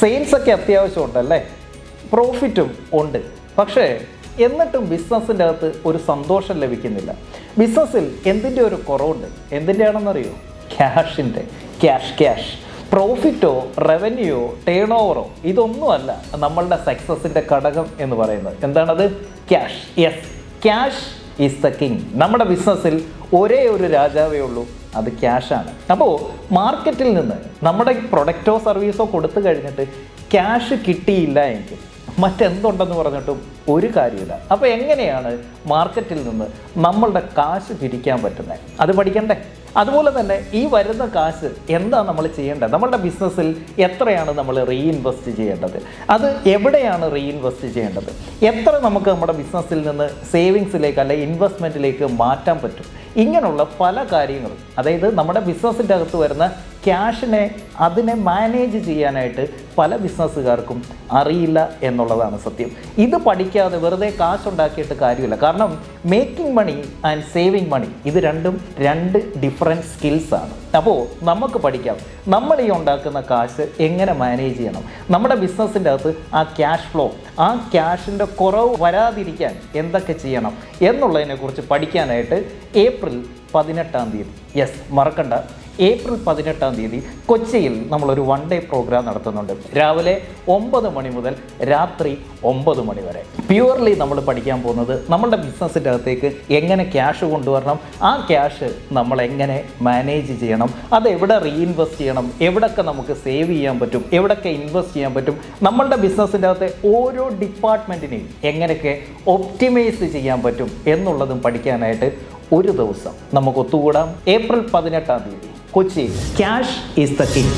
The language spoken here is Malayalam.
സെയിൽസ് ഒക്കെ അത്യാവശ്യമുണ്ട് അല്ലേ പ്രോഫിറ്റും ഉണ്ട്. പക്ഷേ എന്നിട്ടും ബിസിനസ്സിന്റെ അകത്ത് ഒരു സന്തോഷം ലഭിക്കുന്നില്ല. ബിസിനസ്സിൽ എന്തിന്റെ ഒരു കുറവുണ്ട്? എന്തിന്റെ ആണെന്നറിയോ ക്യാഷിന്റെ ക്യാഷ് ക്യാഷ് പ്രോഫിറ്റോ റവന്യൂയോ ടേൺ ഓവറോ ഇതൊന്നുമല്ല നമ്മളുടെ സക്സസിന്റെ ഘടകം എന്ന് പറയുന്നത്. എന്താണത്? Cash yes cash is the king നമ്മുടെ ബിസിനസ്സിൽ ഒരേ ഒരു രാജാവേ ഉള്ളൂ. അത് ക്യാഷാണ്. അപ്പോൾ മാർക്കറ്റിൽ നിന്ന് നമ്മുടെ പ്രൊഡക്റ്റോ സർവീസോ കൊടുത്തു കഴിഞ്ഞിട്ട് ക്യാഷ് കിട്ടിയില്ല എങ്കിൽ മറ്റെന്തുണ്ടെന്ന് പറഞ്ഞിട്ടും ഒരു കാര്യമില്ല. അപ്പോൾ എങ്ങനെയാണ് മാർക്കറ്റിൽ നിന്ന് നമ്മളുടെ കാശ് പിരിക്കാൻ പറ്റുന്നത്? അത് പഠിക്കണ്ടേ? അതുപോലെ തന്നെ ഈ വരുന്ന കാശ് എന്താ നമ്മൾ ചെയ്യേണ്ടത്? നമ്മളുടെ ബിസിനസ്സിൽ എത്രയാണ് നമ്മൾ റീഇൻവെസ്റ്റ് ചെയ്യേണ്ടത്? അത് എവിടെയാണ് റീഇൻവെസ്റ്റ് ചെയ്യേണ്ടത്? എത്ര നമുക്ക് നമ്മുടെ ബിസിനസ്സിൽ നിന്ന് സേവിങ്സിലേക്ക് അല്ലെ ഇൻവെസ്റ്റ്മെന്റിലേക്ക് മാറ്റാൻ പറ്റും? ഇങ്ങനെയുള്ള പല കാര്യങ്ങളും അതായത് നമ്മുടെ ബിസിനസ്സിന്റെ അകത്ത് വരുന്ന ക്യാഷിനെ അതിനെ മാനേജ് ചെയ്യാനായിട്ട് പല ബിസിനസ്സുകാർക്കും അറിയില്ല എന്നുള്ളതാണ് സത്യം. ഇത് പഠിക്കാതെ വെറുതെ കാശുണ്ടാക്കിയിട്ട് കാര്യമില്ല. കാരണം making money and saving money ഇത് രണ്ടും രണ്ട് ഡിഫറെന്റ് സ്കിൽസ് സ്കിൽസാണ് അപ്പോൾ നമുക്ക് പഠിക്കാം. നമ്മൾ ഈ ഉണ്ടാക്കുന്ന കാശ് എങ്ങനെ മാനേജ് ചെയ്യണം? നമ്മുടെ ബിസിനസ്സിന്റെ അകത്ത് ആ ക്യാഷ് ഫ്ലോ ആ ക്യാഷിന്റെ കുറവ് വരാതിരിക്കാൻ എന്തൊക്കെ ചെയ്യണം? എന്നുള്ളതിനെക്കുറിച്ച് പഠിക്കാനായിട്ട് ഏപ്രിൽ പതിനെട്ടാം തീയതി. യെസ് മറക്കണ്ട. ഏപ്രിൽ പതിനെട്ടാം തീയതി കൊച്ചിയിൽ നമ്മളൊരു വൺ ഡേ പ്രോഗ്രാം നടത്തുന്നുണ്ട്. രാവിലെ ഒമ്പത് മണി മുതൽ രാത്രി ഒമ്പത് മണി വരെ. പ്യുവർലി നമ്മൾ പഠിക്കാൻ പോകുന്നത് നമ്മളുടെ ബിസിനസ്സിന്റെ അകത്തേക്ക് എങ്ങനെ ക്യാഷ് കൊണ്ടുവരണം ആ ക്യാഷ് നമ്മൾ എങ്ങനെ മാനേജ് ചെയ്യണം അത് എവിടെ റീഇൻവെസ്റ്റ് ചെയ്യണം എവിടൊക്കെ നമുക്ക് സേവ് ചെയ്യാൻ പറ്റും എവിടൊക്കെ ഇൻവെസ്റ്റ് ചെയ്യാൻ പറ്റും നമ്മളുടെ ബിസിനസ്സിന്റെ അകത്തെ ഓരോ ഡിപ്പാർട്ട്മെന്റിനെയും എങ്ങനെയൊക്കെ ഒപ്റ്റിമൈസ് ചെയ്യാൻ പറ്റും എന്നുള്ളതും പഠിക്കാനായിട്ട് ഒരു ദിവസം നമുക്ക് ഒത്തുകൂടാം. ഏപ്രിൽ പതിനെട്ടാം തീയതി. കൊച്ചിയിൽ ക്യാഷ് ഈസ് ദ കിങ്